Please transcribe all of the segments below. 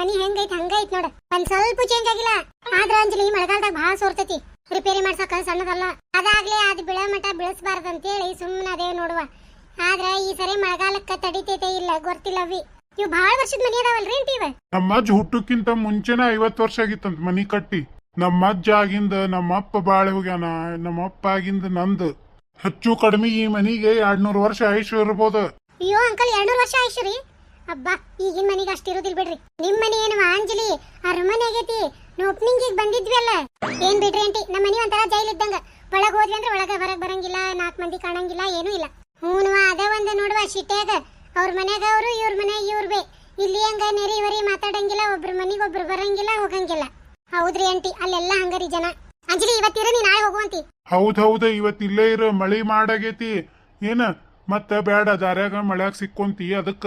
ಮನಿ ಹೆಂಗೈತ್ ಹಂಗೈತ್ ನೋಡ. ಒಂದ್ ಸ್ವಲ್ಪ ಚೇಂಜ್ ಆಗಿಲ್ಲ. ಆದ್ರ ಅಂಜಲಿ ಮಳೆಗಾಲದಾಗ ಬಹಳ ಸೋರ್ತೈತಿ. ರಿಪೇರಿ ಮಾಡ್ಸಕ ಸಣ್ಣದಲ್ಲ. ಅದಾಗ್ಲೇ ಅದ್ ಬಿಳ ಮಟ ಅಂತ ಅಂತೇಳಿ ಸುಮ್ಮನೆ ಅದೇ ನೋಡುವ. ಆದ್ರ ಈ ಸರಿ ಮಳೆಗಾಲಕ್ಕ ತಡಿತೈತೆ ಇಲ್ಲ ಗೊತ್ತಿಲ್ಲವಿ ಇವ್ ಬಹಳ ವರ್ಷದ ಮನಿ ಅದಾವಲ್ರಿ ಅಂಟಿ ಇವ? ನಮ್ಮ ಅಜ್ಜ ಹುಟ್ಟಕ್ಕಿಂತ ಮುಂಚೆನೆ ಐವತ್ತು ವರ್ಷ ಆಗಿತ್ತಂತ ಮನಿ ಕಟ್ಟಿ. ನಮ್ಮ ಅಜ್ಜ ಆಗಿಂದ ನಮ್ಮ ಅಪ್ಪ ಬಾಳೆ ಹೋಗ್ಯಾನ ನಮ್ಮ ಅಪ್ಪ ಆಗಿಂದ ನಂದು. ಹೆಚ್ಚು ಕಡಿಮೆ ಈ ಮನಿಗೆ ಎರಡ್ನೂರು ವರ್ಷ ಆಯುಷ್ ಇರ್ಬೋದು. ಅಯ್ಯೋ ಅಂಕಲ್ ಎರಡ್ನೂರು ವರ್ಷ ಆಯ್ತು ರೀ? ಅಬ್ಬಾ, ಈಗಿನ ಮನೆಗೆ ಅಷ್ಟು ಇರೋದಿಲ್ಲ ಬಿಡ್ರಿ. ನಿಮ್ಮ ಮನೆ ಏನು ಅಂಜಲಿ ಅರಮನೆ ಆಗೈತಿ. ಓಪನಿಂಗ್ ಈಗ ಬಂದಿದ್ವಿ ಅಲ್ಲ. ಏನ್ ಬಿಡ್ರಿ ಅಂಟಿ ನಮ್ಮ ಮನೆ ಒಂಥರ ಜೈಲ್ ಇದ್ದಂಗ. ಒಳಗ್ ಹೋದ್ವಿ ಅಂದ್ರೆ ಒಳಗ ಹೊರಗ್ ಬರಂಗಿಲ್ಲ ನಾಲ್ಕು ಮಂದಿ ಕಾಣಂಗಿಲ್ಲ, ಏನು ಇಲ್ಲ. ಹೂನ್ವ, ಅದೇ ಒಂದ್ ನೋಡುವ ಶಿಟ್ಯಾಗ ಅವ್ರ ಮನ್ಯಾಗ ಅವರು, ಇವ್ರ ಮನೆ ಇವ್ರ ಬೇ. ಇಲ್ಲಿ ಹಂಗ ನೆರಿ ವರಿ ಮಾತಾಡಂಗಿಲ್ಲ, ಒಬ್ರ ಮನೆಗೆ ಒಬ್ರು ಬರಂಗಿಲ್ಲ, ಹೋಗಂಗಿಲ್ಲ. ಹೌದ್ರಿ ಅಂಟಿ ಅಲ್ಲೆಲ್ಲ ಹಂಗರಿ ಜನ. ಅಂಜಲಿ ಇವತ್ತಿರ ನೀ ನಾಳೆ ಹೋಗುವಂತಿ ಹೌದ್ ಹೌದ, ಇವತ್ ಇಲ್ಲೇ ಇರೋ, ಮಳಿ ಮಾಡಾಗೈತಿ. ಏನ, ಮತ್ತ ಬೇಡ ದಾರ್ಯಾಗ ಮಳ್ಯಾಗ ಸಿಕ್ಕೊಂತಿ ಅದಕ್ಕ.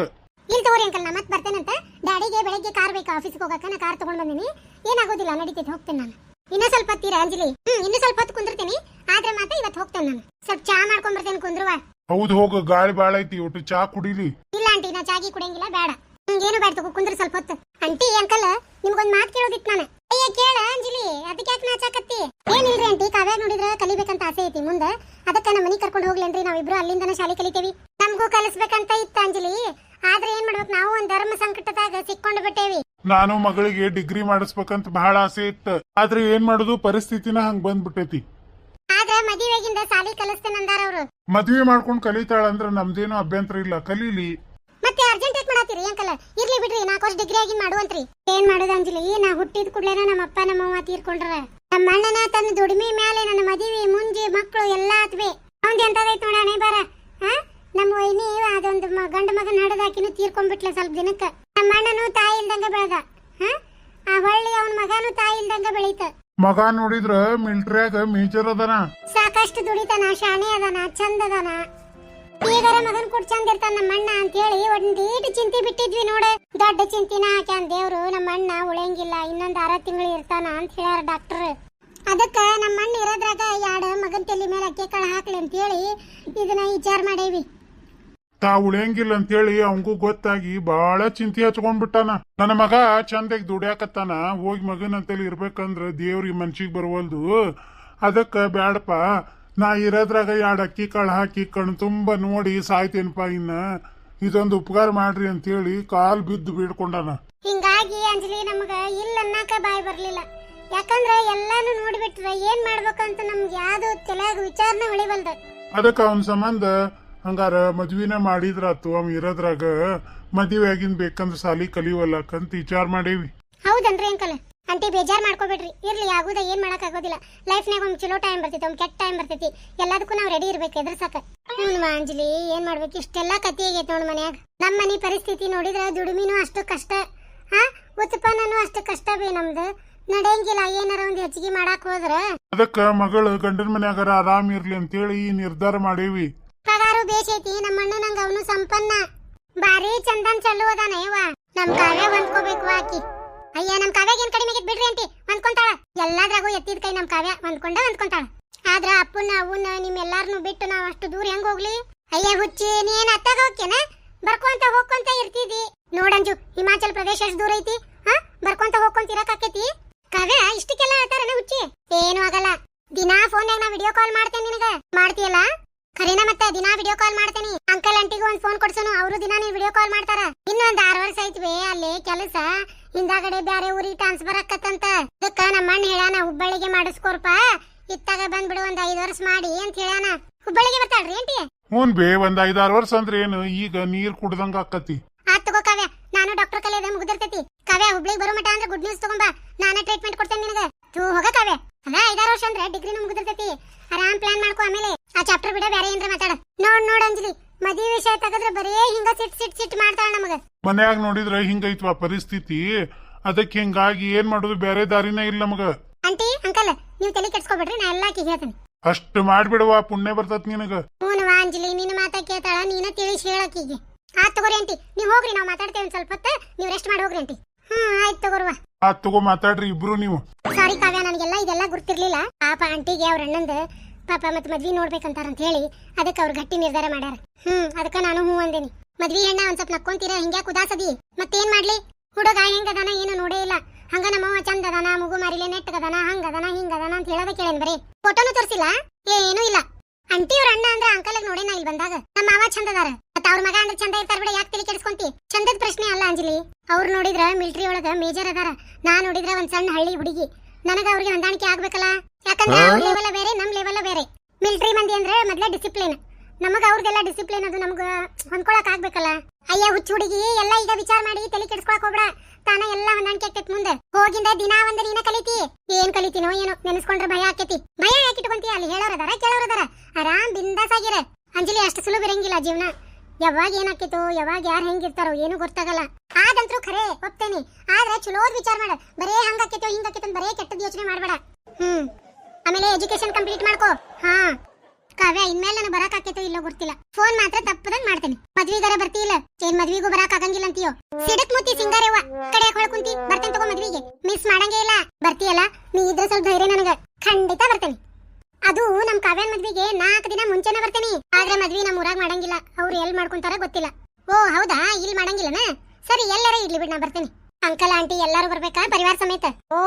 ಇಲ್ಲಿ ತಗೋರಿ ಅಂಕಲ್ ನಾ ಮತ್ತೆ ಬರ್ತೇನಂತ. ಡ್ಯಾಡಿಗೆ ಬೆಳಗ್ಗೆ ಕಾರ್ ಬೇಕು ಆಫೀಸ್ಗೆ ಹೋಗಕ್ಕೆ ನಾ ಕಾರ್ ತಗೊಂಡ್ ಬಂದಿನಿ. ಏನಾಗೋದಿಲ್ಲ ನಡೀತೈತೆ ಹೋಗ್ತೇನೆ ನಾನು. ಇನ್ನೂ ಸ್ವಲ್ಪ ಹೊತ್ತೀರಾ ಅಂಜಲಿ. ಹ್ಮ್ ಇನ್ನೂ ಸ್ವಲ್ಪ ಹೊತ್ತು ಕುಂದಿರ್ತೀನಿ. ಆದ್ರೆ ಮಾತ್ರ ಇವತ್ತು ಹೋಗ್ತೇನೆ ನಾನು. ಸ್ವಲ್ಪ ಚಾ ಮಾಡ್ಕೊಂಡ್ ಬರ್ತೇನೆ ಕುಂದ್ರುವ. ಹೌದು ಹೋಗು ಗಾಳಿ ಬಾಳ ಐತಿ ಒಟ್ಟು ಚಾ ಕುಡಿಲಿ. ಇಲ್ಲ ಆಂಟಿ ನಾ ಚಾಗಿ ಕುಡಿಯಂಗಿಲ್ಲ ಬೇಡ. ಏನು ಬೇಡ ತಗೋ ಕುಂದ್ರ ಸ್ವಲ್ಪ ಹೊತ್ತು. ಆಂಟಿ ಅಂಕಲ್ ನಿಮ್ಗೊಂದ್ ಮಾತು ಕೇಳೋದಿತ್ತು ನಾನು. ಅಯ್ಯ ಕೇಳ ಅಂಜಲಿ ಅದಕ್ಕೆ ಯಾಕೆ ನಾಚಾಕತ್ತಿ ಏನಿಲ್ರಿ ಆಂಟಿ ಕಾವ್ಯಾಗ ನೋಡಿದ್ರ ಕಲಿಬೇಕಂತ ಆಸೆ ಐತಿ ಮುಂದೆ. ಅದಕ್ಕೆ ನಮ್ಮ ಮನಿ ಕರ್ಕೊಂಡು ಹೋಗ್ಲೇನ್ರಿ ನಾವಿಬ್ರು ಅಲ್ಲಿಂದನ ಶಾಲೆ ಕಲಿತೇವಿ. ನಮಗೂ ಕಲಿಸ್ಬೇಕಂತ ಇತ್ತು ಅಂಜಲಿ. ಆದ್ರೆ ಏನ್ ಮಾಡ್ಬೇಕು? ನಾವು ಒಂದ್ ಧರ್ಮ ಸಂಕಟದಾಗ ಸಿಕ್ಕೊಂಡು ಬಿಟ್ಟೇವಿ. ನಾನು ಮಗಳಿಗೆ ಡಿಗ್ರಿ ಮಾಡಿಸ್ಬೇಕಂತ ಬಹಳ ಆಸೆ ಇತ್ತು. ಆದ್ರೆ ಏನ್ ಮಾಡುದು? ಪರಿಸ್ಥಿತಿನ ಹಂಗ್ ಬಂದ್ಬಿಟ್ಟೈತಿ. ಆದ್ರೆ ಮದುವೆಗಿಂದ ಸಾಲಿ ಕಲಿಸ್ತೇನಂದಾರ ಅವ್ರು. ಮದ್ವೆ ಮಾಡ್ಕೊಂಡ್ ಕಲಿತಾಳ ಅಂದ್ರ ನಮ್ದೇನು ಅಭ್ಯಂತರ ಇಲ್ಲ. ಕಲೀಲಿ. ಮತ್ತೆ ಅರ್ಜೆಂಟ್ ಏನ್ ಮಾಡತ್ತೀರಿ ಅಂಕಲ್ ಇರ್ಲಿ ಬಿಡ್ರಿ. ನಾಲ್ಕು ವರ್ಷ ಡಿಗ್ರಿ ಆಗಿ ಮಾಡುವಂತ್ರಿ. ಏನ್ ಮಾಡೋದು ಅಂಜಲಿ? ನಾ ಹುಟ್ಟಿದ ಕೂಡಲೇನ ನಮ್ಮ ಅಪ್ಪ ನಮ್ಮ ಅವ್ವ ತೀರ್ಕೊಂಡ್ರ. ನಮ್ಮ ಅಣ್ಣನ ತನ್ನ ದುಡಿಮೆ ಮೇಲೆ ನನ್ನ ಮದುವೆ ಮುಂಜಿ ಮಕ್ಕಳು ಎಲ್ಲಾ ಆತ್ವೆ. ಅವ್ನ್ ಎಂತದೈತ್ ನೋಡ ಹಣೆ ಬಾರ. ನಮ್ಮ ವೈನಿ ಅದೊಂದು ಗಂಡ ಮಗನ ಹಡದಾಕಿನೂ ತೀರ್ಕೊಂಡ್ಬಿಟ್ಲ ಸ್ವಲ್ಪ ದಿನಕ್ಕೆ. ನಮ್ಮ ಅಣ್ಣನು ತಾಯಿ ಇಲ್ದಂಗ ಬೆಳೆದ. ಆ ಹೊಳ್ಳಿ ಅವನ ಮಗನು ತಾಯಿ ಇಲ್ದಂಗ ಬೆಳೀತ. ಮಗ ನೋಡಿದ್ರ ಮಿಲ್ಟ್ರಿಯಾಗ ಮೇಜರ್ ಅದನ. ಸಾಕಷ್ಟು ದುಡಿತಾನ ಶಾಣೆ ಅದಾನ ಚಂದ ಅದಾನ. ಈಗರ ಮಗನ್ ಕೊಡ್ ಚಂದ ಇರ್ತಾನ ನಮ್ಮ ಅಣ್ಣ ಅಂತ ಹೇಳಿ ಒಂದೀಟ್ ಚಿಂತೆ ಬಿಟ್ಟಿದ್ವಿ ನೋಡ. ದೊಡ್ಡ ಚಿಂತಿನ ಹಾಕ್ಯಾನ ದೇವ್ರು ನಮ್ಮ ಅಣ್ಣ ಉಳಿಯಂಗಿಲ್ಲ ಇನ್ನೊಂದ್ ಆರ ತಿಂಗಳು ಇರ್ತಾನ ಅಂತ ಹೇಳ್ಯಾರ ಡಾಕ್ಟರ್ ಅದಕ್ಕ ನಮ್ಮ ಅಣ್ಣ ಇರೋದ್ರಾಗ ಎರಡು ಮಗನ್ ತಲೆ ಮೇಲೆ ಅಕ್ಕಿ ಕಾಳು ಹಾಕ್ಲಿ ಅಂತ ಹೇಳಿ ಇದನ್ನ ವಿಚಾರ ಮಾಡೇವಿ. ತಾ ಉಳಿಯಂಗಿಲ್ಲ ಅಂತೇಳಿ ಅವಂಗೂ ಗೊತ್ತಾಗಿ ಬಹಳ ಚಿಂತೆ ಹಚ್ಕೊಂಡ್ಬಿಟ್ಟಾನ. ನನ್ನ ಮಗ ಚಂದಾಗಿ ದುಡ್ಯಾಕತ್ತಾನ ಹೋಗಿ ಮಗನ ಅಂತೇಳಿ ಇರ್ಬೇಕಂದ್ರ ದೇವ್ರಿಗೆ ಮನ್ಸಿಗೆ ಬರವಲ್ದು. ಅದಕ್ಕ ಬ್ಯಾಡಪ್ಪ ನಾ ಇರೋದ್ರಾಗ ಎರಡು ಅಕ್ಕಿ ಕಾಳು ಹಾಕಿ ಕಣ್ ತುಂಬ ನೋಡಿ ಸಾಯ್ತೇನಪ್ಪ ಇನ್ನ. ಇದೊಂದು ಉಪಕಾರ ಮಾಡ್ರಿ ಅಂತೇಳಿ ಕಾಲ್ ಬಿದ್ದು ಬೀಡ್ಕೊಂಡಾನ ಹಿಂಗಾಗಿ ಅಂಜಲಿ ನಮಗ ಇಲ್ಲ ಅನ್ನಕ ಬಾಯ್ ಬರ್ಲಿಲ್ಲ. ಯಾಕಂದ್ರೆ ಎಲ್ಲಾನು ನೋಡ್ಬಿಟ್ರ ಏನ್ ಮಾಡ್ಬೇಕಂತ ನಮ್ಗೆ ಯಾವ್ದು ತಲೆಯಾಗ ವಿಚಾರನ ಹೊಳಿಬಲ್ದ ಅದಕ್ಕ ಅವನ ಸಂಬಂಧ ಹಂಗಾರ ಮದ್ವಿನ ಮಾಡಿದ್ರಾತು ಅವ್ ಇರೋದ್ರಾಗ ಮದುವೆ ಆಗಿನ್ ಬೇಕಂದ್ರ ಸಾಲಿ ಕಲಿವಲ್ಲಕ್ಕಂತ ವಿಚಾರ ಮಾಡೇವಿ. ಹೌದನ್ರಿ ಅಂಕಲ್? ಅಂಟಿ ಬೇಜಾರ್ ಮಾಡ್ಕೋಬೇಡ್ರಿ. ಇರ್ಲಿ ಆಗುದ ಏನ್ ಮಾಡಕ್ ಆಗೋದಿಲ್ಲ. ಲೈಫ್ನಾಗ ಒಂದ್ ಚಲೋ ಟೈಮ್ ಬರ್ತೈತಿ ಒಂದ್ ಕೆಟ್ಟ ಟೈಮ್ ಬರ್ತೈತಿ. ಎಲ್ಲದಕ್ಕೂ ನಾವ್ ರೆಡಿ ಇರ್ಬೇಕು ಎದುರ್ಸಕ. ಹ್ಮ್ ಅಂಜಲಿ ಏನ್ ಮಾಡ್ಬೇಕು? ಇಷ್ಟೆಲ್ಲ ಕತಿ ಆಗೈತೆ ನೋಡ್ ಮನ್ಯಾಗ. ನಮ್ ಮನಿ ಪರಿಸ್ಥಿತಿ ನೋಡಿದ್ರ ದುಡಿಮಿನೂ ಅಷ್ಟು ಕಷ್ಟ. ಹಾ? ಉತ್ಪನ್ನನೂ ಅಷ್ಟು ಕಷ್ಟ ಬೇ ನಮ್ದು. ನಡೆಯಂಗಿಲ್ಲ ಏನಾರ ಒಂದ್ ಹೆಚ್ಚಿಗೆ ಮಾಡಾಕ್ ಹೋದ್ರ. ಅದಕ್ಕ ಮಗಳು ಗಂಡನ ಮನ್ಯಾಗಾರ ಆರಾಮ್ ಇರ್ಲಿ ಅಂತೇಳಿ ಈ ನಿರ್ಧಾರ ಮಾಡೇವಿ. ಪಗಾರು ಬೇಸೈತಿ ನಮ್ಮ ಅಣ್ಣ ನಂಗ ಅವನು ಸಂಪನ್ನ. ಬಾರಿ ಚಂದನ್ ಚಲೋ ಅದಾನ ಯವ್ವ. ನಮ್ ಕಾವ್ಯ ಹೊಂದ್ಕೋಬೇಕು ಆಕಿ. ಅಯ್ಯ, ನಮ್ ಕಾವ್ಯಾಗ ಏನ್ ಕಡಿಮೆ ಬಿಡ್ರಿ ಅಂತಿ ಹೊಂದ್ಕೊಂತಾಳ. ಎಲ್ಲಾದ್ರಾಗೂ ಎತ್ತಿದ ಕೈ ನಮ್ ಕಾವ್ಯ. ಹೊಂದ್ಕೊಂಡ ಹೊಂದ್ಕೊಂತಾಳ. ಆದ್ರ ಅಪ್ಪನ ಅವನ್ನ ನಿಮ್ ಎಲ್ಲಾರ್ನು ಬಿಟ್ಟು ನಾವ್ ಅಷ್ಟು ದೂರ ಹೆಂಗ್ ಹೋಗ್ಲಿ? ಅಯ್ಯ, ಹುಚ್ಚಿ ನೀನ್ ಅತ್ತಾಗ ಹೋಗ್ತೇನ ಬರ್ಕೊಂತ ಹೋಗ್ಕೊಂತ ಇರ್ತಿದಿ ನೋಡಂಜು ಹಿಮಾಚಲ್ ಪ್ರದೇಶ ಎಷ್ಟು ದೂರ ಐತಿ? ಹಾ? ಬರ್ಕೊಂತ ಹೋಗ್ಕೊಂತ ಇರಕಾಕೈತಿ ಕಾವ್ಯ, ಇಷ್ಟಕ್ಕೆಲ್ಲ ಹೇಳ್ತಾರನ ಹುಚ್ಚಿ? ಏನು ಆಗಲ್ಲ. ದಿನಾ ಫೋನ್ಯಾಗ ನಾ ವಿಡಿಯೋ ಕಾಲ್ ಮಾಡ್ತೇನೆ ನಿನಗ. ಮಾಡ್ತೀಯಲ್ಲ? ಖರೇನ ಮತ್ತೆ ದಿನಾ ವಿಡಿಯೋ ಕಾಲ್ ಮಾಡ್ತೇನಿ. ಅಂಕಲ್ ಆಂಟಿಗೂ ಒಂದ್ ಫೋನ್ ಕೊಡ್ಸೋನು ಅವರು ದಿನಾ ನೀವು ವಿಡಿಯೋ ಕಾಲ್ ಮಾಡ್ತಾರ. ಇನ್ನೊಂದ್ ಆರು ವರ್ಷ ಐತ್ವಿ ಅಲ್ಲಿ ಕೆಲಸ. ಹಿಂದಾಗಡೆ ಬ್ಯಾರೆ ಊರಿಗೆ ಟ್ರಾನ್ಸ್ಫರ್ ಆಕತ್ತಂತ. ಅದಕ್ಕ ನಮ್ಮ ಅಣ್ಣ ಹೇಳಾನ ಹುಬ್ಬಳ್ಳಿಗೆ ಮಾಡಿಸ್ಕೋರ್ಪ ಇತ್ತಾಗ ಬಂದ್ಬಿಡು ಒಂದ್ ಐದ್ ವರ್ಷ ಮಾಡಿ ಅಂತ ಹೇಳಾನ ಹುಬ್ಬಳ್ಳಿಗೆ ಬರ್ತಾಳ್ರಿ ಆಂಟಿ ಹ್ಞೂನ್ ಬೇ ಒಂದ್ ಐದಾರು ವರ್ಷ ಅಂದ್ರೆ ಏನು? ಈಗ ನೀರ್ ಕುಡ್ದಂಗ ಆಕತಿ ಆತ್ ತಗೋ ಕಾವ್ಯ. ನಾನು ಡಾಕ್ಟರ್ ಕಲಿಯೋದ ಮುಗ್ದಿರ್ತೈತಿ. ಕಾವ್ಯ ಹುಬ್ಳಿಗೆ ಬರೋ ಮಟ ಅಂದ್ರೆ ಗುಡ್ ನ್ಯೂಸ್ ತಗೊಂಬಾ. ನಾನೇ ಟ್ರೀಟ್ಮೆಂಟ್ ಕೊಡ್ತೇನೆ ನಿನಗ. ತೂ ಹೋಗ ಕಾವ್ಯ. ಅದ ಐದಾರು ವರ್ಷ ಅಂದ್ರೆ ಡಿಗ್ರಿನೂ ಮುಗ್ದಿರ್ತೈತಿ. ಆರಾಮ್ ಪ್ಲಾನ್ ಮಾಡ್ಕೊ ಆಮೇಲೆ. ಚಾಪ್ಟರ್ ಬಿಡ ಬೇರೆ ಏನ್ರ ಮಾತಾಡ. ನೋಡ್ ನೋಡ್ ಅಂಜಲಿ ಮದಿ ವಿಷಯ ತಗದ್ರ ಬರೇ ಹಿಂಗ ಸಿಟ್ ಸಿಟ್ ಸಿಟ್ ಮಾಡ್ತಾಳ ನಮಗ. ಮನ್ಯಾಗ ನೋಡಿದ್ರ ಹಿಂಗೈತ್ವಾ ಪರಿಸ್ಥಿತಿ? ಅದಕ್ಕೆ ಹಿಂಗಾಗಿ ಏನ್ ಮಾಡೋದು? ಬೇರೆ ದಾರಿನೇ ಇಲ್ಲ ನಮಗ. ಆಂಟಿ ಅಂಕಲ್ ನೀವು ತಲೆ ಕೆಡ್ಸ್ಕೊಬೇಡ್ರಿ ನಾ ಎಲ್ಲಾ ಆಕಿಗೆ ಹೇಳ್ತೇನೆ. ಅಷ್ಟ್ ಮಾಡ್ಬಿಡುವ ಪುಣ್ಯ ಬರ್ತತ್ ನಿನಗ. ಹ್ಞೂನವ್ವ ಅಂಜಲಿ ನಿನ್ನ ಮಾತಾ ಕೇಳ್ತಾಳ ನೀನ ತಿಳಿಸಿ ಹೇಳಕ್ಕೀಗೆ ಆ ತಗೋರಿ ಆಂಟಿ ನೀವು ಹೋಗ್ರಿ ನಾವು ಮಾತಾಡ್ತೇವೆ ಒಂದ್ ಸ್ವಲ್ಪ ಹೊತ್ತು ನೀವು ರೆಸ್ಟ್ ಮಾಡಿ ಹೋಗ್ರಿ ಆಂಟಿ. ಹ್ಮ್ ಆಯ್ತು ತಗೋರುವ. ಆ ತಗೋ ಮಾತಾಡ್ರಿ ಇಬ್ರು ನೀವು. ಸಾರಿ ಕಾವ್ಯ ನನಗೆಲ್ಲ ಇದೆಲ್ಲ ಗುರ್ತಿರ್ಲಿಲ್ಲ. ಪಾಪ ಆಂಟಿಗೆ ಅವ್ರ ಅಣ್ಣಂದ ಪಾಪ ಮತ್ತೆ ಮದ್ವಿ ನೋಡ್ಬೇಕಂತಾರ ಅಂತ ಹೇಳಿ ಅದಕ್ಕೆ ಅವ್ರು ಗಟ್ಟಿ ನಿರ್ಧಾರ ಮಾಡ್ಯಾರ. ಹ್ಮ್, ಅದಕ್ಕ ನಾನು ಹೂ ಅಂದೇನಿ. ಮದ್ವಿ ಹೆಣ್ಣ ಒಂದ್ ಸ್ವಲ್ಪ ನಕ್ಕೊಂತೀರ, ಹಿಂಗ್ಯಾಕ್ ಉದಾಸದಿ? ಮತ್ತೇನ್ ಮಾಡ್ಲಿ? ಹುಡುಗ ಹೆಂಗದಾನ ಏನು ನೋಡೇ ಇಲ್ಲ. ಹಂಗ ನಮ್ಮ ಚಂದ ಅದಾನ, ಮಗು ಮಾರಿಲೆ ನೆಟ್ಟಗದಾನ ಹಂಗದಾನ ಹಿಂಗದಾನ ಅಂತ ಹೇಳೋದ ಕೇಳೇನ್ ಬರೀ. ಫೋಟೋನು ತೋರಿಸಿಲ್ಲ? ಏನೂ ಇಲ್ಲ. ಅಂಟಿ ಅವ್ರ ಅಣ್ಣ ಅಂದ್ರೆ ಅಂಕಲ್ ನೋಡೇನ ಇಲ್ಲಿ ಬಂದಾಗ? ನಮ್ಮ ಮಾವ ಚಂದ ಅದಾರ. ಮತ್ತ ಅವ್ರ ಮಗ ಅಂದ್ರೆ ಚಂದ ಇರ್ತಾರ ಬಿಡ, ಯಾಕೆ ತಿಳಿ ಕೆಡಿಸ್ಕೊಂತಿ? ಚಂದದ ಪ್ರಶ್ನೆ ಅಲ್ಲ ಅಂಜಲಿ. ಅವ್ರು ನೋಡಿದ್ರ ಮಿಲಿಟರಿ ಒಳಗ ಮೇಜರ್ ಅದಾರ. ನಾ ನೋಡಿದ್ರ ಒಂದ್ ಸಣ್ಣ ಹಳ್ಳಿ ಹುಡುಗಿ. ನನಗ ಅವ್ರಿಗೆ ಹೊಂದಾಣಿಕೆ ಆಗ್ಬೇಕಲ್ಲ? ಯಾಕಂದ್ರೆ ಅವ್ರ ಲೆವೆಲ್ ಬೇರೆ ನಮ್ ಲೆವೆಲ್ ಬೇರೆ. ಮಿಲಿಟರಿ ಮಂದಿ ಅಂದ್ರೆ ಮೊದ್ಲೇ ಡಿಸಿಪ್ಲಿನ್ ನಮಗ ಅವ್ರದೆಲ್ಲ ಡಿಸಿಪ್ಲಿನ್ ಅದು ನಮ್ಗ ಹೊಂದ್ಕೊಳಕ್ ಆಗ್ಬೇಕಲ್ಲ? ಅಯ್ಯ ಹುಚ್ಚು ಹುಡುಗಿ ಎಲ್ಲ ಈಗ ವಿಚಾರ ಮಾಡಿ ತಲೆ ಕೆಡಿಸ್ಕೊಳಕ್ ಹೋಗ್ಬೇಡ. ತಾನ ಎಲ್ಲ ಹೊಂದಾಣಿಕೆ ಆಗ್ತೈತಿ ಮುಂದೆ. ಹೋಗಿಂದ ದಿನ ಒಂದ್ ನೀನ ಕಲಿತಿ. ಏನ್ ಕಲಿತೀನೋ ಏನೋ ನೆನೆಸ್ಕೊಂಡ್ರೆ ಭಯ ಆಕೇತಿ ಭಯ ಯಾಕೆ ಇಟ್ಕೊಂತಿ ಅಲ್ಲಿ ಹೇಳೋರದಾರ ಕೇಳೋರದಾರ ಆರಾಮ್ ಬಿಂದಾಸ್ ಆಗಿರ. ಅಂಜಲಿ ಅಷ್ಟು ಸುಲಭ ಇರಂಗಿಲ್ಲ ಜೀವನ. ಯಾವಾಗ ಏನಾಕಿತ್ತು ಯಾವಾಗ ಯಾರು ಹೆಂಗಿರ್ತಾರೋ ಏನು ಗೊತ್ತಾಗಲ್ಲ. ಆದಂತರೂ ಖರೆ, ಒಪ್ತೇನೆ. ಆದ್ರೆ ಚಲೋದ್ ವಿಚಾರ ಮಾಡ. ಬರೇ ಹಂಗಾಕಿತ್ತು ಹಿಂಗಾಕಿತ್ತು ಬರೇ ಕೆಟ್ಟದ ಯೋಚನೆ ಮಾಡಬೇಡ. ಹ್ಮ್. ಆಮೇಲೆ ಎಜುಕೇಶನ್ ಕಂಪ್ಲೀಟ್ ಮಾಡ್ಕೋ. ಹಾ. ಕಾವ್ಯ, ಇನ್ಮೇಲೆ ನಾನು ಬರಕ್ ಆಕೈತೋ ಇಲ್ಲೋ ಗೊತ್ತಿಲ್ಲ. ಫೋನ್ ಮಾತ್ರ ತಪ್ಪದಂಗ್ ಮಾಡ್ತೇನೆ. ಮದ್ವಿಗಾರ ಬರ್ತಿಲ್ಲ ಏನ್ ಮದ್ವಿಗೂ ಬರಕ್ ಆಗಂಗಿಲ್ಲ ಅಂತೀಯೋ? ಸಿಡಕ್ ಮುತ್ತಿ ಸಿಂಗಾರವ್ವ. ಕಡೆ ಕುಂತಿ, ಬರ್ತೇನೆ ತಗೋ ಮದ್ವಿಗೆ. ಮಿಸ್ ಮಾಡಂಗೇ ಇಲ್ಲ. ಬರ್ತೀಯಲ್ಲ? ನೀ ಇದ್ರೆ ಸ್ವಲ್ಪ ಧೈರ್ಯ ನನಗ. ಖಂಡಿತ ಬರ್ತೇನೆ. ಅದು ನಮ್ ಕಾವ್ಯನ್ ಮದ್ವಿಗೆ ನಾಲ್ಕು ದಿನ ಮುಂಚೆನೆ ಬರ್ತೇನೆ. ಆದ್ರೆ ಮದ್ವಿ ನಮ್ ಊರಾಗ ಮಾಡಂಗಿಲ್ಲ. ಅವ್ರು ಎಲ್ ಮಾಡ್ಕೊಂತಾರ ಗೊತ್ತಿಲ್ಲ. ಓ, ಹೌದಾ? ಇಲ್ಲಿ ಮಾಡಂಗಿಲ್ಲನ? ಸರಿ, ಎಲ್ಲರೂ ಇರ್ಲಿ ಬಿಡ್, ನಾ ಬರ್ತೇನೆ. ಅಂಕಲ್, ಆಂಟಿ ಎಲ್ಲಾರು ಬರ್ಬೇಕಾ? ಪರಿವಾರ ಸಮೇತ? ಓ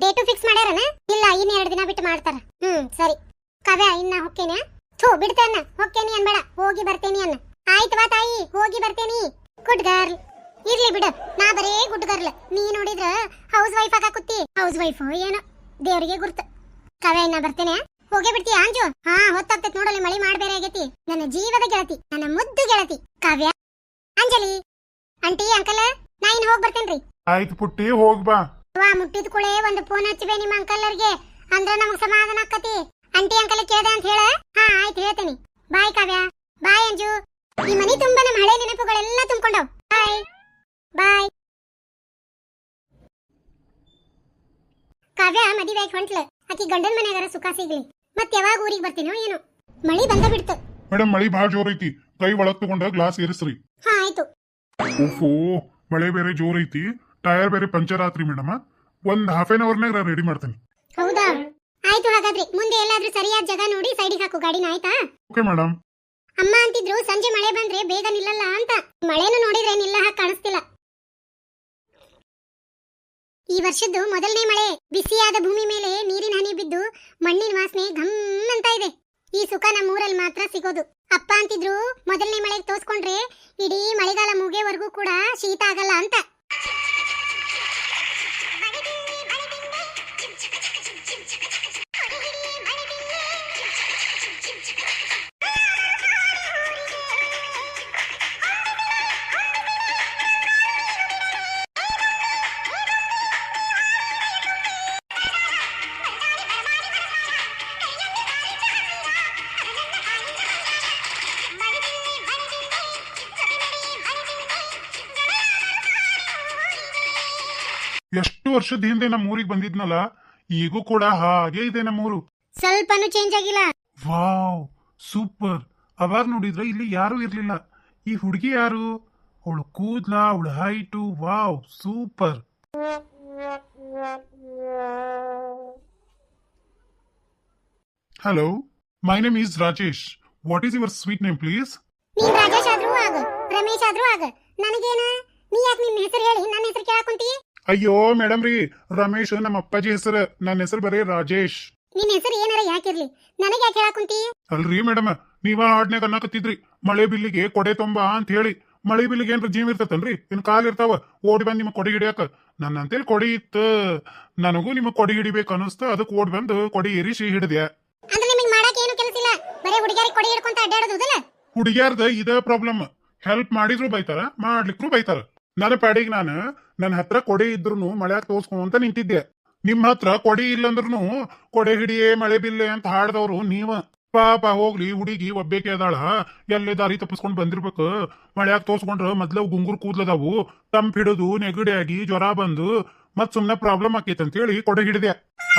ಡೇಟು ಫಿಕ್ಸ್ ಮಾಡ್ಯಾರನ? ಇಲ್ಲ, ಇನ್ ಎರಡು ದಿನ ಬಿಟ್ಟು ಮಾಡ್ತಾರ. ಹ್ಮ್, ಸರಿ. ಕಾವ್ಯ, ಇನ್ನ ಹೊಕ್ಕೇನೆ ಥೂ ಬಿಡ್ತಾನ ಹೊಕ್ಕೇನಿ ಅನ್ಬೇಡ. ಹೋಗಿ ಬರ್ತೇನಿ ಅನ್ನ. ಆಯ್ತವಾ ತಾಯಿ, ಹೋಗಿ ಬರ್ತೇನಿ. ಗುಡ್ ಗರ್ಲ್ ಇರ್ಲಿ ಬಿಡು. ನಾ ಬರೇ ಗುಡ್ ಗರ್ಲ್. ನೀ ನೋಡಿದ್ರ ಹೌಸ್ ವೈಫ್ ಆಗಾಕುತ್ತಿ. ಹೌಸ್ ವೈಫ್ ಏನೋ. ದೇವರಿಗೆ ಗುರ್ತು. ಕಾವ್ಯ ಇನ್ನ ಬರ್ತೇನೆ. ಹೋಗೇ ಬಿಡ್ತೀಯ ಅಂಜು ಹಾ ಹೊತ್ತಾಗ್ತೈತ್ ನೋಡಲಿ ಮಳಿ ಮಾಡ್ಬೇರೆ ಆಗೈತಿ. ನನ್ನ ಜೀವದ ಗೆಳತಿ ನನ್ನ ಮುದ್ದು ಗೆಳತಿ ಕಾವ್ಯ. ಅಂಜಲಿ ಅಂಟಿ ಅಂಕಲ್ ನಾ ಇನ್ ಹೋಗ್ ಬರ್ತೇನ್ರಿ. ಆಯ್ತು ಪುಟ್ಟಿ ಹೋಗ್ ಬಾ. ವಾ ಮುಟ್ಟಿದ ಕೂಳೆ ಒಂದು ಫೋನ್ ಹಚ್ಚಬೇ ನಿಮ್ಮ ಅಂಕಲ್ ಅವ್ರಿಗೆ ಅಂದ್ರ ನಮಗ್ ಸಮಾಧಾನ ಆಕತಿ. ಅಂಟಿ ಅಂಕಲ್ ಕೇಳ್ದೆ ಅಂತ ಹೇಳ. ಹಾ ಆಯ್ತು ಹೇಳ್ತೇನಿ. ಬಾಯ್ ಕಾವ್ಯ. ಬಾಯ್ ಅಂಜು. ಈ ಮನಿ ತುಂಬಾ ನಮ್ಮ ಹಳೆ ನೆನಪುಗಳೆಲ್ಲ ತುಂಬಿಕೊಂಡವ್. ಬಾಯ್. ಬಾಯ್. ಕಾವ್ಯ ಮದುವೆ ಆಗಿ ಹೊಂಟ್ಲ. ಆಕಿ ಗಂಡನ ಮನೆಯಾಗಾರ ಸುಖ ಸಿಗ್ಲಿ. ಮತ್ ಯಾವಾಗ ಊರಿಗೆ ಬರ್ತೀನೋ ಏನೋ. ಮಳಿ ಬಂದ ಬಿಡ್ತು. ಮೇಡಮ್ ಮಳಿ ಭಾಳ ಜೋರ್ ಐತಿ. ಕೈ ಒಳಗ್ ತಗೊಂಡ ಗ್ಲಾಸ್ ಏರಿಸ್ರಿ. ಹಾ ಆಯ್ತು. ಓಹೋ ಮಳೆ ಬೇರೆ ಜೋರ್ ಐತಿ. ಟೈರ್ ಬೇರೆ ಪಂಚರ್ ಆತ್ರಿ ಮೇಡಮ್. ಒಂದ್ ಹಾಫ್ ಆನ್ ಅವರ್ನಾಗ ರೆಡಿ ಮಾಡ್ತೇನೆ. ಹೌದಾ? ಆಯ್ತು ಹಾಗಾದ್ರೆ ಮುಂದೆ ಎಲ್ಲಾದ್ರೂ ಸರಿಯಾದ ಜಾಗ ನೋಡಿ ಸೈಡಿಗೆ ಹಾಕು ಗಾಡಿನ ಆಯ್ತಾ? ಓಕೆ ಮೇಡಮ್ ಅಮ್ಮ ಅಂತಿದ್ರು ಸಂಜೆ ಮಳೆ ಬಂದ್ರೆ ಬೇಗ ನಿಲ್ಲಲ್ಲ ಅಂತ. ಮಳೆನು ನೋಡಿದ್ರೆ ನಿಲ್ಲ ಹಾಗೆ ಕಾಣಿಸ್ತಿಲ್ಲ. ಈ ವರ್ಷದ್ದು ಮೊದಲನೇ ಮಳೆ. ಬಿಸಿಯಾದ ಭೂಮಿ ಮೇಲೆ ನೀರಿನ ಹನಿ ಬಿದ್ದು ಮಣ್ಣಿನ ವಾಸನೆ ಘಮ್ ಅಂತ ಇದೆ. ಈ ಸುಖ ನಮ್ಮೂರಲ್ಲಿ ಮಾತ್ರ ಸಿಗೋದು. ಅಪ್ಪ ಅಂತಿದ್ರು, ಮೊದಲನೇ ಮಳೆಗೆ ತೋಸ್ಕೊಂಡ್ರೆ ಇಡೀ ಮಳೆಗಾಲ ಮುಗಿಯವರೆಗೂ ಕೂಡ ಶೀತ ಆಗಲ್ಲ ಅಂತ. ವರ್ಷದ ಹಿಂದೆ ನಮ್ಮ ಊರಿಗೆ ಬಂದಿದ್ನಲ್ಲ ಈಗೂ ಕೂಡ ಹಾಗೆ ಇದೆ ನಮ್ಮೂರು ಸ್ವಲ್ಪನೂ ಚೇಂಜ್ ಆಗಿಲ್ಲ. Wow super. ಅವಾಗ ನೋಡಿದ್ರೆ ಇಲ್ಲಿ ಯಾರೂ ಇರ್ಲಿಲ್ಲ. ಈ ಹುಡುಗಿ ಯಾರು? ಅವಳು ಕೂದ್ಲ ಅವಳು height. Wow super. Hello my name is Rajesh. What is your sweet name please? ನೀನ್ ರಾಜೇಶ್ ಆದ್ರೂ ಆಗ ರಮೇಶ್ ಆದ್ರೂ ಆಗ. ನನಗೇನ? ನೀ ಯಾಕೆ ನಿನ್ನ ಹೆಸರು ಹೇಳಿ ನನ್ನ ಹೆಸರು ಕೇಳಾಕುಂತಿ ಅಯ್ಯೋ ಮೇಡಮ್ ರೀ ರಮೇಶ್ ನಮ್ಮ ಅಪ್ಪಾಜಿ ಹೆಸರು ನನ್ನ ಹೆಸರು ಬರೀ ರಾಜೇಶ್. ನಿನ್ನ ಹೆಸರು ಏನಾರ ಯಾಕಿರ್ಲಿ ನನಗೆ ಯಾಕೆ ಹೇಳಾಕುಂತಿ ಅಲ್ರಿ ಮೇಡಮ್ ನೀವ ಹಾಡ್ನ್ಯಾಗ ಅನ್ನಕತ್ತಿದ್ರಿ ಮಳೆ ಬಿಲ್ಲಿಗೆ ಕೊಡೆ ತುಂಬಾ ಅಂತ ಹೇಳಿ. ಮಳೆ ಬಿಲ್ಲಿಗೆ ಏನ್ರ ಜೀವ ಇರ್ತತನ್ರಿ? ಇನ್ ಕಾಲ್ ಇರ್ತಾವ. ಓಡಿ ಬಂದ್ ನಿಮ್ ಕೊಡಿ ಹಿಡಿಯಾಕ. ನನ್ನ ಅಂತೇಳಿ ಕೊಡಿ ಇತ್ತು. ನನಗೂ ನಿಮ್ ಕೊಡಿ ಹಿಡಿಬೇಕು ಅನಸ್ತ. ಅದಕ್ಕೆ ಓಡಿ ಬಂದು ಕೊಡಿ ಏರಿಸಿ ಹಿಡ್ದೆ ಅಂದ್ರೆ ನಿಮಗೆ ಏನು ಕೆಲಸ ಇಲ್ಲ? ಬರೇ ಹುಡುಗಿಯರಿಗೆ ಕೊಡಿ ಹಿಡ್ಕೊಂತ ಅಡ್ಡಾಡೋದಲ್ಲ ಹುಡುಗ್ಯಾರ್ದ ಇದ ಪ್ರಾಬ್ಲಮ್ ಹೆಲ್ಪ್ ಮಾಡಿದ್ರು ಬೈತಾರ ಮಾಡ್ಲಿಕ್ರು ಬೈತಾರ. ನನ್ನ ಪಾಡಿಗೆ ನಾನು ನನ್ನ ಹತ್ರ ಕೊಡೆ ಇದ್ರು ಮಳ್ಯಾಗ ತೋರ್ಸ್ಕೊಂತ ನಿಂತಿದ್ದೆ. ನಿಮ್ ಹತ್ರ ಕೊಡಿ ಇಲ್ಲಂದ್ರೂ ಕೊಡೆ ಹಿಡಿಯೇ ಮಳೆ ಬಿಲ್ಲೆ ಅಂತ ಹಾಡ್ದವ್ರು ನೀವ. ಪಾಪ ಹೋಗ್ಲಿ, ಹುಡುಗಿ ಒಬ್ಬೇಕೆ ಅದಾಳ. ಎಲ್ಲೇ ದಾರಿ ತಪ್ಪಿಸ್ಕೊಂಡ್ ಬಂದಿರ್ಬೇಕು. ಮಳ್ಯಾಗ ತೋರ್ಸ್ಕೊಂಡ್ರ ಮೊದ್ಲ ಗುಂಗುರ್ ಕೂದ್ಲದಾವು. ತಂಪ್ ಹಿಡಿದು ನೆಗಡಿ ಆಗಿ ಜ್ವರ ಬಂದು ಮತ್ ಸುಮ್ನೆ ಪ್ರಾಬ್ಲಮ್ ಆಕೈತೆ ಅಂತ ಹೇಳಿ ಕೊಡೆ ಹಿಡಿದೆ.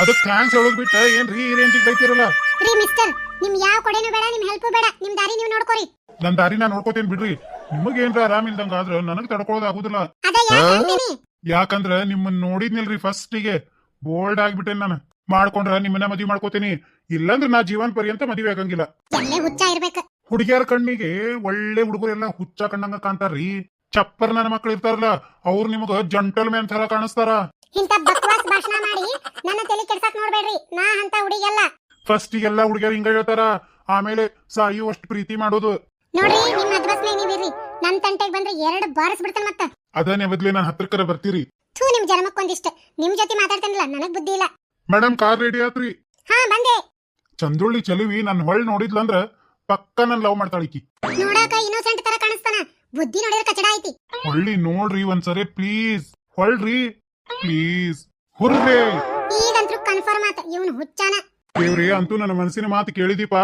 ಅದಕ್ಕೆ ಥ್ಯಾಂಕ್ಸ್ ಹೇಳೋದ್ ಬಿಟ್ಟ ಏನ್ರಿ ಈ ರೇಂಜಿಗೆ ಬೈತಿರಲ್ಲ? ರೀ ಮಿಸ್ಟರ್ ನಿಮ್ ಯಾವ ಕೊಡೆನೂ ಬೇಡ ನಿಮ್ ಹೆಲ್ಪ್ ಬೇಡ ನಿಮ್ ದಾರಿ ನೀವು ನೋಡ್ಕೊರಿ. ನನ್ ದಾರಿ ನಾ ನೋಡ್ಕೋತೀನಿ ಬಿಡ್ರಿ. ನಿಮಗೇನ್ರ ಆರಾಮ್ ಇಲ್ದಂಗ ಆದ್ರ ನನಗ್ ತಡ್ಕೊಳೋದ್ ಆಗುದಿಲ್ಲ. ಅದ ಯಾಕೆ ಅಂತೀನಿ? ಯಾಕಂದ್ರ ನಿಮ್ಮನ್ನ ನೋಡಿದ್ನಿಲ್ರಿ ಫಸ್ಟಿಗೆ ಬೋಲ್ಡ್ ಆಗ್ಬಿಟ್ಟೆ ನಾನು. ಮಾಡ್ಕೊಂಡ್ರ ನಿಮ್ಮನ್ನ ಮದ್ವಿ ಮಾಡ್ಕೋತೀನಿ. ಇಲ್ಲಂದ್ರ ನಾ ಜೀವನ್ ಪರ್ಯಂತ ಮದ್ವೆ ಆಗಂಗಿಲ್ಲ. ಎಲ್ಲೇ ಹುಚ್ಚ ಇರ್ಬೇಕ. ಹುಡುಗಿಯರ ಕಣ್ಣಿಗೆ ಒಳ್ಳೆ ಹುಡುಗರೆಲ್ಲ ಹುಚ್ಚ ಕಣ್ಣಂಗ ಕಾಣ್ತಾರ್ರಿ. ಚಪ್ಪರ್ ನನ್ನ ಮಕ್ಳು ಇರ್ತಾರಲ್ಲ ಅವ್ರು ನಿಮಗ ಜಂಟಲ್ ಮ್ಯಾನ್ ತರ ಕಾಣಿಸ್ತಾರ. ಇಂತ ಬಕ್ವಾಸ್ ಭಾಷಣ ಮಾಡಿ ನನ್ನ ತಲೆ ಕೆಡ್ಸಕ್ ನೋಡ್ಬೇಡ್ರಿ ನಾ ಅಂತ ಹುಡುಗಿಯಲ್ಲ. ಫಸ್ಟ್ ಎಲ್ಲ ಹುಡುಗಿಯರು ಹಿಂಗ ಹೇಳ್ತಾರ ಆಮೇಲೆ ಸಾಯುವಷ್ಟು ಪ್ರೀತಿ ಮಾಡೋದು. ನೋಡ್ರಿ ನಿಮ್ ಅದ್ವಸ್ನೇ ನೀವಿರ್ರಿ ನನ್ ತಂಟೆಗ್ ಬಂದ್ರೆ ಎರಡು ಬಾರಿಸ್ ಬಿಡ್ತಾನ ಮತ್ತ. ಅದನ್ನೇ ಬದ್ಲಿ ನಾನು ಹತ್ರಕ್ಕರ ಬರ್ತೀರಿ. ಥೂ ನಿಮ್ ಜನ್ಮಕ್ಕೊಂದಿಷ್ಟ ನಿಮ್ ಜೊತೆ ಮಾತಾಡ್ತೇನಲ್ಲ ನನಗ್ ಬುದ್ಧಿ ಇಲ್ಲ. ಮೇಡಮ್ ಕಾರ್ ರೆಡಿ ಆತ್ರಿ. ಹಾ ಬಂದೆ. ಚಂದ್ರುಳ್ಳಿ ಚಲುವಿ ನನ್ ಹೊಳ್ ನೋಡಿದ್ಲಂದ್ರ ಪಕ್ಕ ನನ್ ಲವ್ ಮಾಡ್ತಾಳಿಕಿ ನೋಡಾಕ ಇನ್ನೋಸೆಂಟ್ ತರ ಕಾಣಿಸ್ತಾನ. ಬುದ್ಧಿ ನೋಡಿದ್ರೆ ಕಚಡ ಐತಿ. ಹೊಳ್ಳಿ ನೋಡ್ರಿ ಒಂದ್ಸರಿ ಪ್ಲೀಸ್ ಹೊಳ್ರಿ ಪ್ಲೀಸ್ ಹುರ್ರಿ. ಈಗಂತೂ ಕನ್ಫರ್ಮ್ ಆತ ಇವನು ಹುಚ್ಚಾನ. ದೇವ್ರಿ ಅಂತೂ ನನ್ನ ಮನಸ್ಸಿನ ಮಾತು ಕೇಳಿದೀಪ.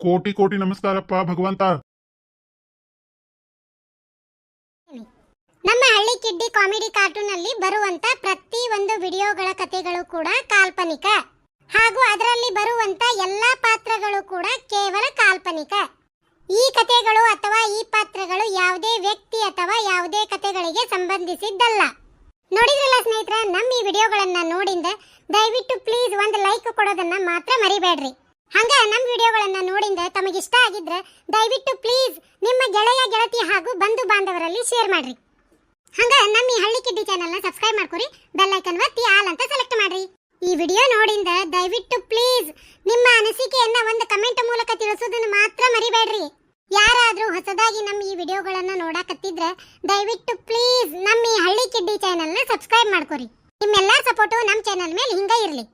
ಕೋಟಿ ಕೋಟಿ ನಮಸ್ಕಾರಪ್ಪ ಭಗವಂತ. ನಮ್ಮ ಹಳ್ಳಿ ಕಿಡ್ಡಿ ಕಾಮಿಡಿ ಕಾರ್ಟೂನ್ ಅಲ್ಲಿ ಬರುವಂತ ಪ್ರತಿ ಒಂದು ವಿಡಿಯೋಗಳ ಕಥೆಗಳು ಕೂಡ ಕಾಲ್ಪನಿಕ. ಹಾಗೂ ಅದರಲ್ಲಿ ಬರುವಂತ ಎಲ್ಲಾ ಪಾತ್ರಗಳು ಕೂಡ ಕೇವಲ ಕಾಲ್ಪನಿಕ. ಈ ಕಥೆಗಳು ಅಥವಾ ಈ ಪಾತ್ರಗಳು ಯಾವುದೇ ವ್ಯಕ್ತಿ ಅಥವಾ ಯಾವುದೇ ಕಥೆಗಳಿಗೆ ಸಂಬಂಧಿಸಿದ್ದಲ್ಲ. ನೋಡಿದ್ರಲ್ಲ ಸ್ನೇಹಿತರ, ನಮ್ಮ ಈ ವಿಡಿಯೋಗಳನ್ನ ನೋಡಿಂದ ದಯವಿಟ್ಟು ಪ್ಲೀಸ್ ಒಂದು ಲೈಕ್ ಕೊಡೋದನ್ನ ಮಾತ್ರ ಮರಿಬೇಡ್ರಿ. ಹಂಗ ನಮ್ಮ ವಿಡಿಯೋಗಳನ್ನ ನೋಡಿಂದ ತಮಗಿಷ್ಟ ಆಗಿದ್ರೆ ದಯವಿಟ್ಟು ಪ್ಲೀಸ್ ನಿಮ್ಮ ಗೆಳೆಯ, ಗೆಳತಿ ಹಾಗೂ ಬಂಧು ಬಾಂಧವರಲ್ಲಿ ಶೇರ್ ಮಾಡ್ರಿ. ಹಂಗ ನಮ್ಮ ಈ ಹಳ್ಳಿ ಕಿಡ್ಡಿ ಚಾನೆಲ್ನ ಸಬ್ಸ್ಕ್ರೈಬ್ ಮಾಡ್ಕೊರಿ ಬೆಲ್ ಐಕನ್ ಒತ್ತಿ ಆಲ್ ಅಂತ ಸೆಲೆಕ್ಟ್ ಮಾಡ್ರಿ. ಈ ವಿಡಿಯೋ ನೋಡಿಂದ ದಯವಿಟ್ಟು ಪ್ಲೀಸ್ ನಿಮ್ಮ ಅನಿಸಿಕೆಯನ್ನ ಒಂದು ಕಮೆಂಟ್ ಮೂಲಕ ತಿಳಿಸೋದನ್ನ ಕೇಳ್ರಿ ಯಾರಾದರೂ ಹೊಸದಾಗಿ ನಮ್ಮ ಈ ವಿಡಿಯೋಗಳನ್ನು ನೋಡಕತ್ತಿದ್ರೆ ದಯವಿಟ್ಟು ಪ್ಲೀಸ್ ನಮ್ಮ ಈ ಹಳ್ಳಿ ಕಿಡ್ಡಿ ನ ಸಬ್ಸ್ಕ್ರೈಬ್ ಮಾಡ್ಕೊರಿ. ನಿಮ್ಮೆಲ್ಲಾ ಸಪೋರ್ಟ್ ನಮ್ಮ ಚಾನೆಲ್ ಮೇಲೆ ಹಿಂಗೇ ಇರಲಿ.